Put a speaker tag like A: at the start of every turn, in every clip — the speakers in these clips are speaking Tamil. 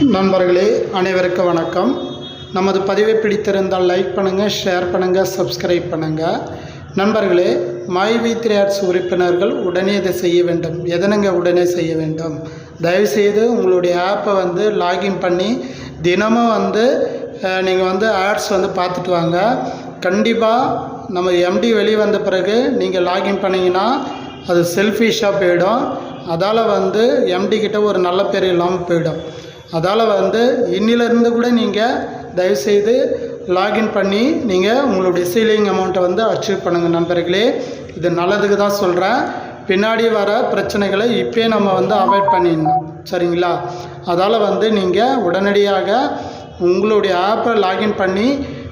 A: நண்பர்களே அனைவருக்கும் வணக்கம். நமது பதிவை பிடித்திருந்தால் லைக் பண்ணுங்கள் ஷேர் பண்ணுங்கள் சப்ஸ்கிரைப் பண்ணுங்கள் நண்பர்களே மை வி த்ரீ ஆர்ட்ஸ் உறுப்பினர்கள் உடனே இதை செய்ய வேண்டும். எதனுங்க உடனே செய்ய வேண்டும்? தயவுசெய்து உங்களுடைய ஆப்பை வந்து லாகின் பண்ணி தினமும் வந்து நீங்கள் வந்து ஆட்ஸ் வந்து பார்த்துட்டு வாங்க. கண்டிப்பாக நம்ம எம்டி வெளியே வந்த பிறகு நீங்கள் லாகின் பண்ணிங்கன்னா அது செல்ஃபிஷாக போயிடும். அதால் வந்து எம்டி கிட்ட ஒரு நல்ல பேர் இல்லாமல் போயிடும். அதால் வந்து இன்னிலிருந்து கூட நீங்கள் தயவுசெய்து லாகின் பண்ணி நீங்கள் உங்களுடைய சீலிங் அமௌண்ட்டை வந்து அச்சீவ் பண்ணுங்கள் நண்பர்களே. இது நல்லதுக்கு தான் சொல்கிறேன் பின்னாடி வர பிரச்சனைகளை இப்போயே நம்ம வந்து அவாய்ட் பண்ணிடணும். சரிங்களா? அதால் வந்து நீங்கள் உடனடியாக உங்களுடைய ஆப்பை லாகின் பண்ணி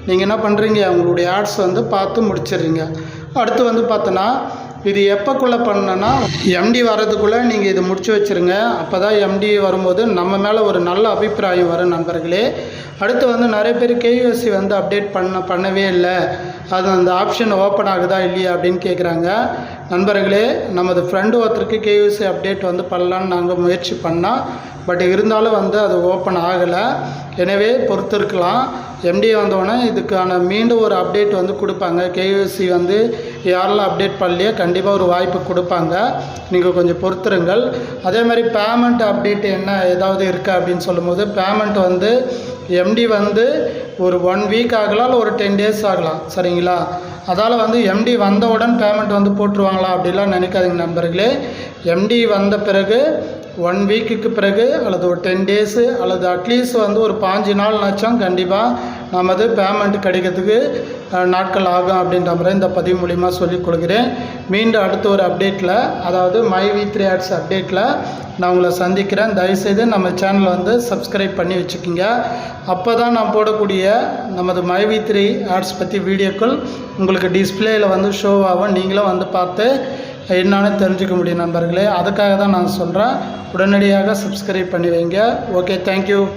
A: நீங்கள் என்ன பண்ணுறீங்க உங்களுடைய ஆட்ஸ் வந்து பார்த்து முடிச்சிடுறீங்க. அடுத்து வந்து பார்த்தோன்னா இது எப்போக்குள்ளே பண்ணனா எம்டி வர்றதுக்குள்ளே நீங்கள் இதை முடிச்சு வச்சுருங்க. அப்போ தான் எம்டி வரும்போது நம்ம மேலே ஒரு நல்ல அபிப்பிராயம் வரும் நண்பர்களே. அடுத்து வந்து நிறைய பேர் கேயூஎஸ்சி வந்து அப்டேட் பண்ண பண்ணவே இல்லை. அது அந்த ஆப்ஷன் ஓப்பன் ஆகுதா இல்லையா அப்படின்னு கேட்குறாங்க நண்பர்களே நமது ஃப்ரெண்டு ஒருத்தருக்கு கேயூஎஸ்சி அப்டேட் வந்து பண்ணலான்னு நாங்கள் முயற்சி பண்ணோம் பட் இருந்தாலும் வந்து அது ஓப்பன் ஆகலை. எனவே பொறுத்திருக்கலாம். எம்டி வந்தோடனே இதுக்கான மீண்டும் ஒரு அப்டேட் வந்து கொடுப்பாங்க. கேயூசி வந்து யாரெல்லாம் அப்டேட் பண்ணலையோ கண்டிப்பாக ஒரு வாய்ப்பு கொடுப்பாங்க. நீங்கள் கொஞ்சம் பொறுத்துருங்கள். அதே மாதிரி பேமெண்ட் அப்டேட் என்ன ஏதாவது இருக்கா அப்படின்னு சொல்லும்போது பேமெண்ட் வந்து எம்டி வந்து ஒரு ஒன் வீக் ஆகலாம் இல்லை ஒரு டென் டேஸ் ஆகலாம். சரிங்களா? அதால் வந்து எம்டி வந்தவுடன் பேமெண்ட் வந்து போட்டுருவாங்களா அப்படிலாம் நினைக்காதீங்க நண்பர்களே. எம்டி வந்த பிறகு ஒன் வீக்குக்கு பிறகு அல்லது ஒரு டென் டேஸு அல்லது அட்லீஸ்ட் வந்து ஒரு பாஞ்சு நாள்னாச்சும் கண்டிப்பாக நமது பேமெண்ட் கிடைக்கிறதுக்கு நாட்கள் ஆகும் அப்படின்ற மாதிரி இந்த பதிவு மூலிமா சொல்லிக் கொள்கிறேன். மீண்டும் அடுத்த ஒரு அப்டேட்டில் அதாவது மை வி த்ரீ ஆட்ஸ் அப்டேட்டில் நான் உங்களை சந்திக்கிறேன். தயவுசெய்து நம்ம சேனலை வந்து சப்ஸ்கிரைப் பண்ணி வச்சுக்கோங்க. அப்போ தான் நான் போடக்கூடிய நமது மை வி த்ரீ ஆட்ஸ் பற்றி வீடியோக்கள் உங்களுக்கு டிஸ்பிளேயில் வந்து ஷோவாகும் நீங்களும் வந்து பார்த்து என்னன்னு தெரிஞ்சுக்க முடியும் நண்பர்களே. அதுக்காக தான் நான் சொல்கிறேன் உடனடியாக சப்ஸ்கிரைப் பண்ணி வைங்க. Okay thank you